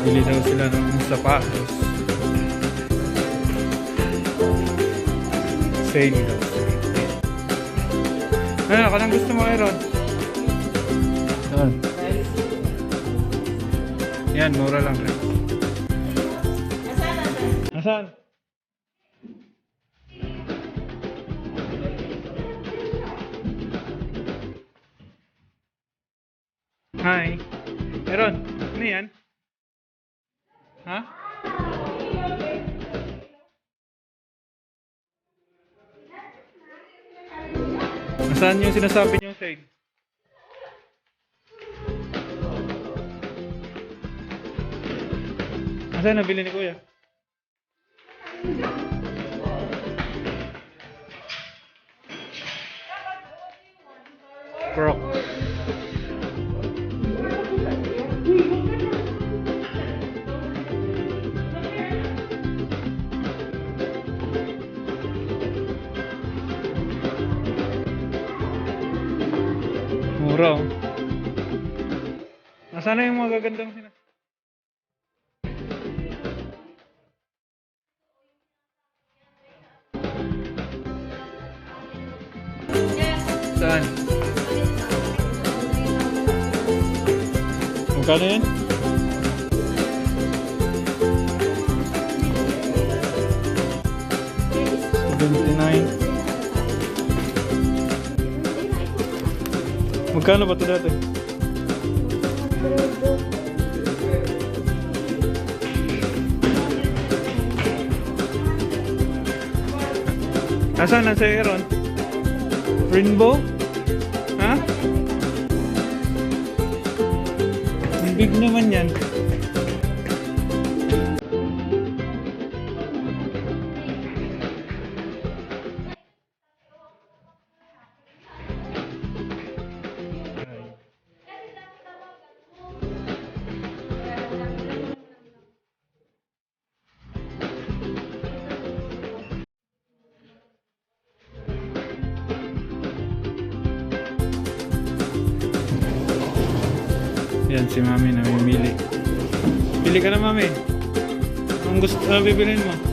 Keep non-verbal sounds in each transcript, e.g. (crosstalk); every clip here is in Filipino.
Bibili daw sila ng sapatos. Sale daw. Ano, ako nang gusto mo, Aaron? Yan. Yan, mura lang. Nasaan? Hi. Aaron, ano yan? Ha? Nasaan yung sinasabi niyo side? Nasaan nabili ni Kuya? Croc. Oh. Nasaan na yung mga gagandang sina? Saan? Magkano yan? Magkano ba ito dati? Nasaan na si Aaron? Rainbow? Ha? Big naman yan. Yan si Mami namimili. Pili ka na Mami. Ang gusto na bibilin mo?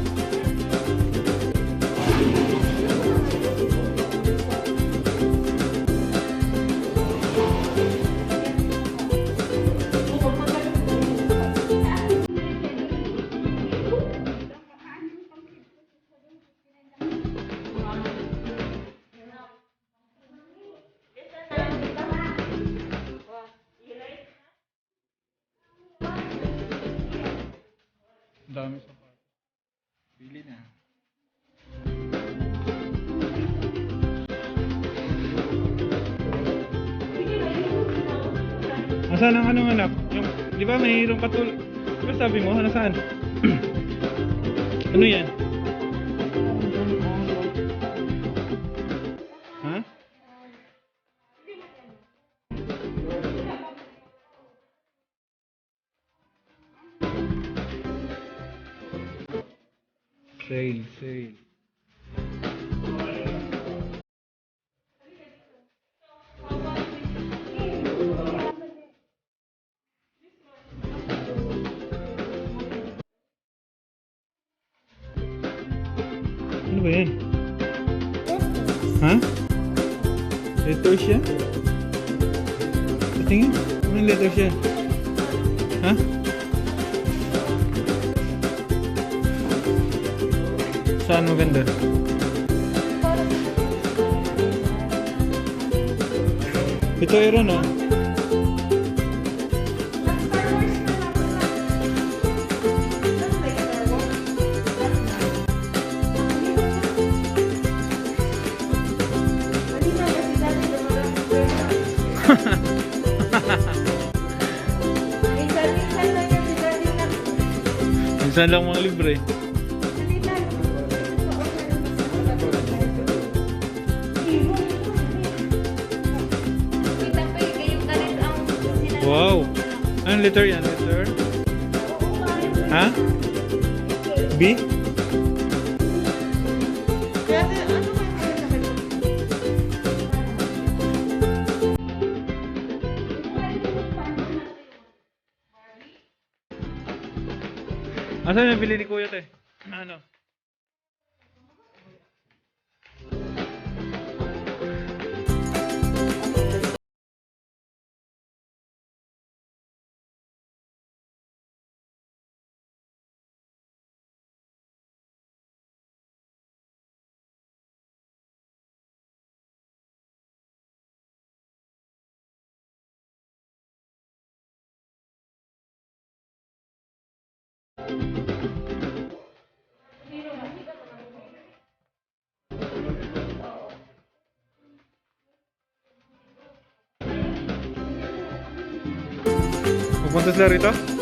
Dami sa Bili na. Nasaan ang anong anak? Yung, di ba mayroong katul... Ano sabi mo? Nasaan? (clears throat) ano yan? Sale, Ito Aaron ah. Saan lang mga libre? Anong letter yan? Letter? Ha? B? Asan yung bili ni Kuya te? Ano? ¿Cuánto es la Rita?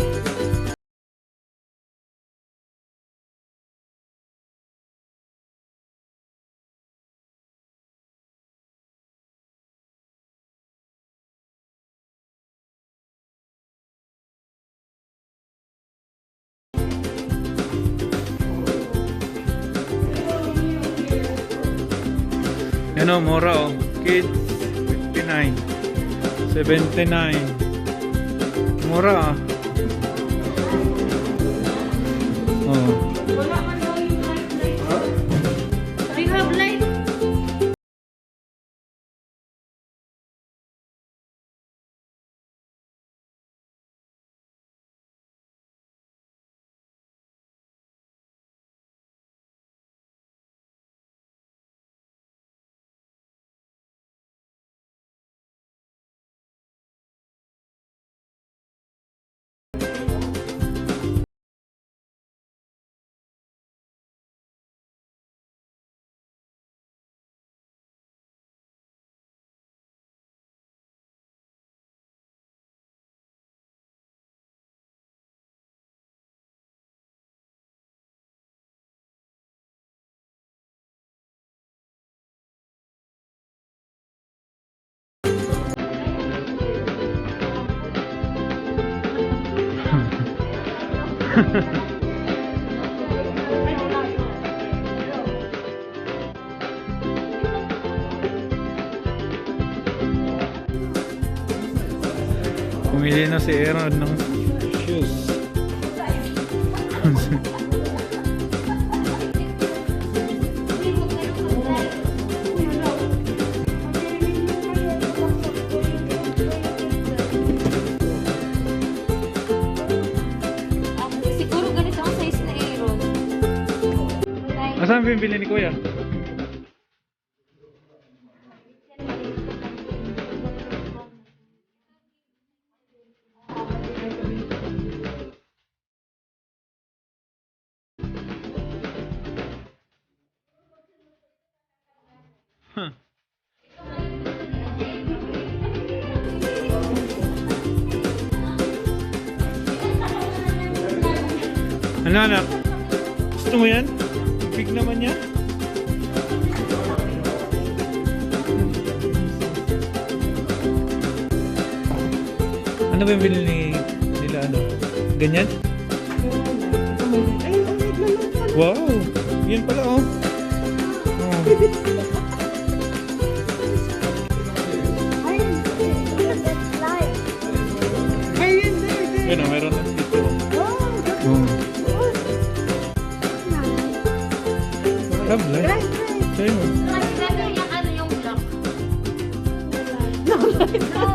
Yan o, mura o. Kids, 59. 79. Mura ah. Oh. Pumili na si Aaron ng shoes. (laughs) Asan bibili ni Kuya? Ano ba yung binili ni- nila ano? Ganyan? Wow! Yan pala oh. oh. Yan oh, meron na dito. Oh. Lovely. Sa'yo mo. Ano yung block. No, this Just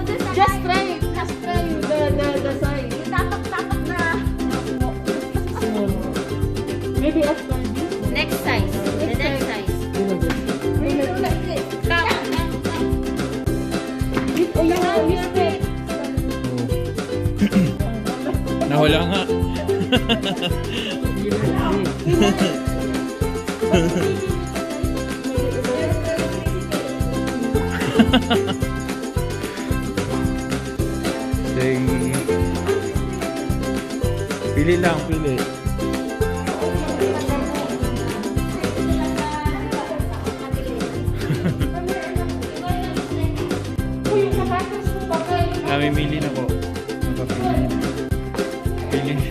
Maybe after this. Next size. The next size. Come. Mistake. Oh. Nawala nga. Sige. Pili lang, pili. Namimili na po. Napapili na. Pili na.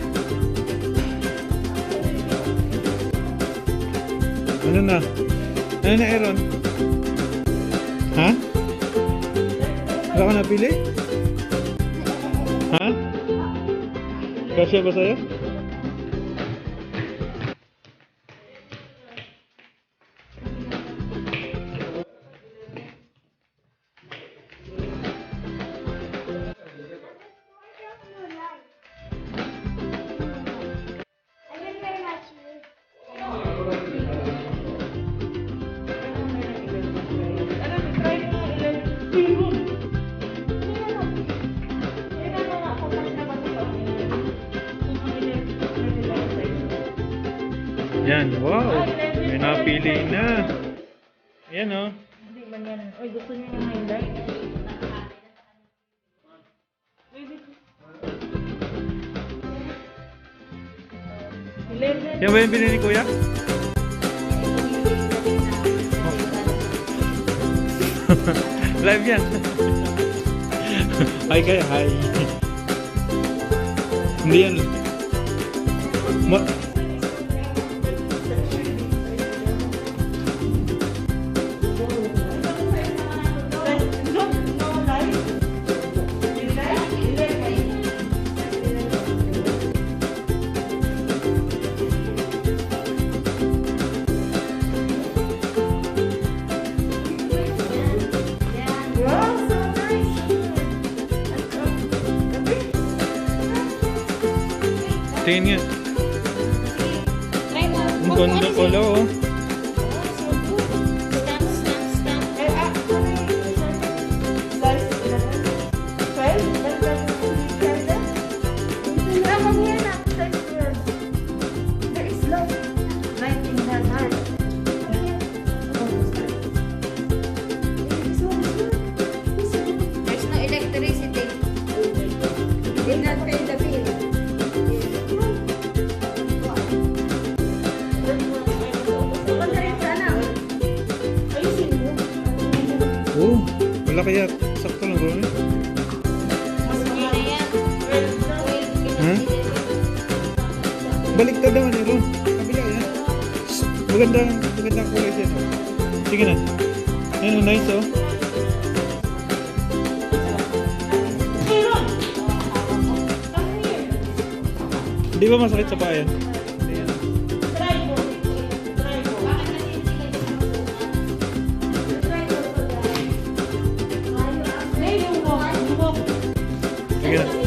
Ano na? Ano na, Aaron? Ha? Wala ka napili? Ha? Kasya ba sa'yo? Ha? Yan, wow! May napili na. Yan oh. Hindi man yan. Uy, gusto niyo yung highlight? Yan ba yung binili ni Kuya? (laughs) Live yan. hi kaya, hi. Hindi yan. Ma mo. Ang ganda pala oh. Wala kaya. Sakto lang yan. Ha? Baliktad naman eh, Ron. Kabila yan. Maganda, maganda ang kulay siya. Sige na. Ayan, oh, nice oh. Di ba masakit sa bayan? Sige na. Ito.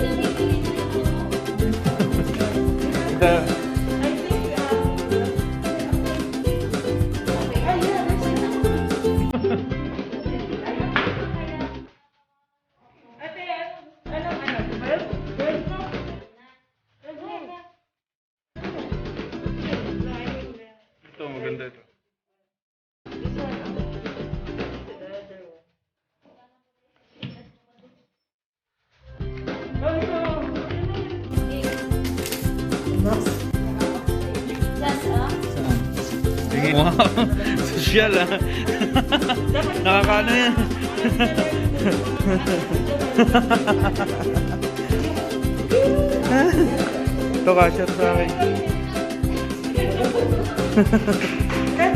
Sige. Wow! Social ah! Nakakaano yan? Ito kasya sa akin. Yan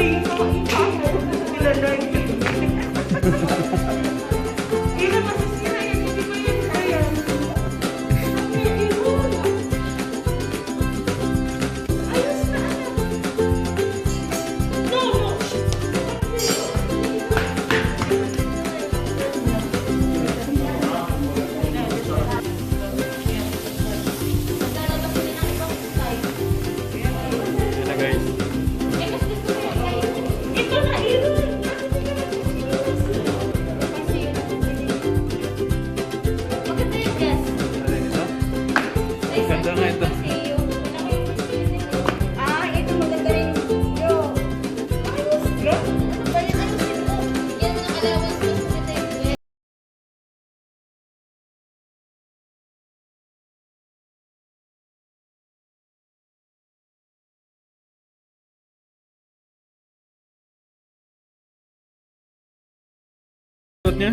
Suot niya?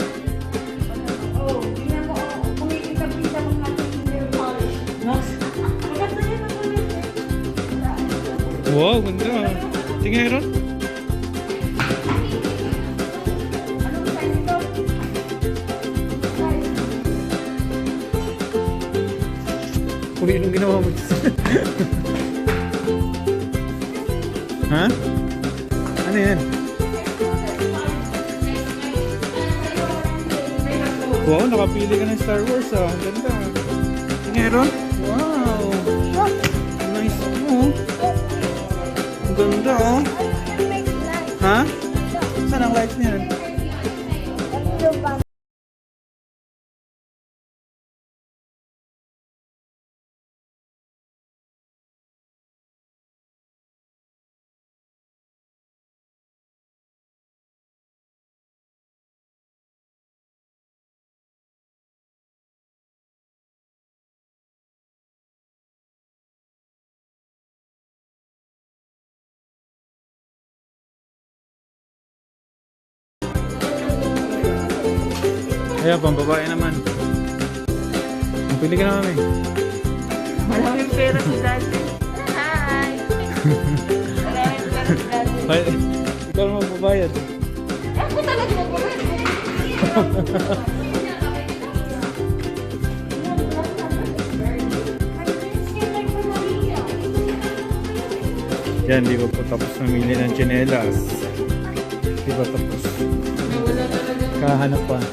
Oo. Tingnan mo, oh. kumikita-kita mo nga yung nail polish. Mas? Maganda yun ang ulit eh. Wow, ganda. Tingnan ron. Kung anong ginawa mo (laughs) Ha? Ano yan? Wow, nakapili ka ng Star Wars ah. Ang ganda. Tingnan Aaron. Wow. Nice mo. Ang ganda oh. Ha? Saan ang lights niyan? Ayan, pang babae naman. Ang pili ka naman eh. Maraming pera si Daddy. Hi! Maraming pera si Daddy. Ay, ikaw naman babayad. Eh, ako talaga magpapalala. Yan, di ko po tapos namili ng tsinelas. Di ba tapos? Kahanap pa.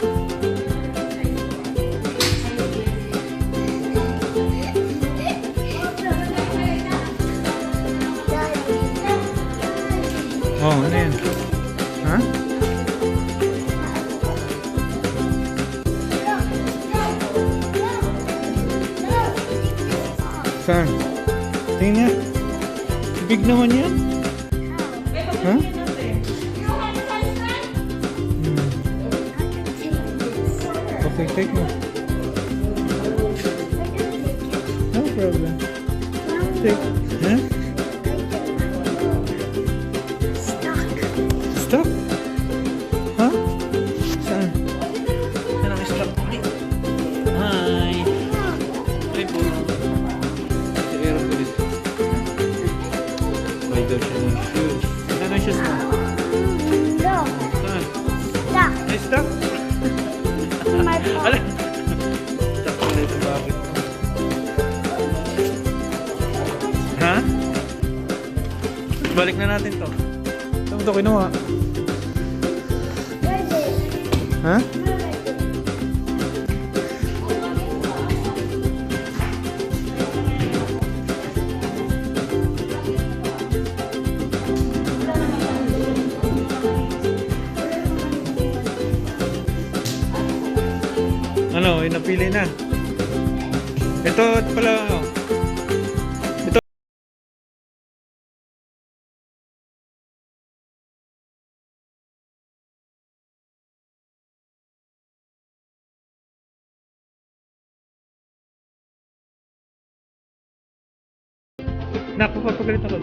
Oh, ano yan? Ha? Saan? Tingnan niya. Big naman yan. Ha? Hmm. Okay, take mo. No problem. Take. Huh? Balik na natin to. Saan mo to kinuha? Ha? Ano, napili na. Ito pala, oh. Na pouco eu tô gritando,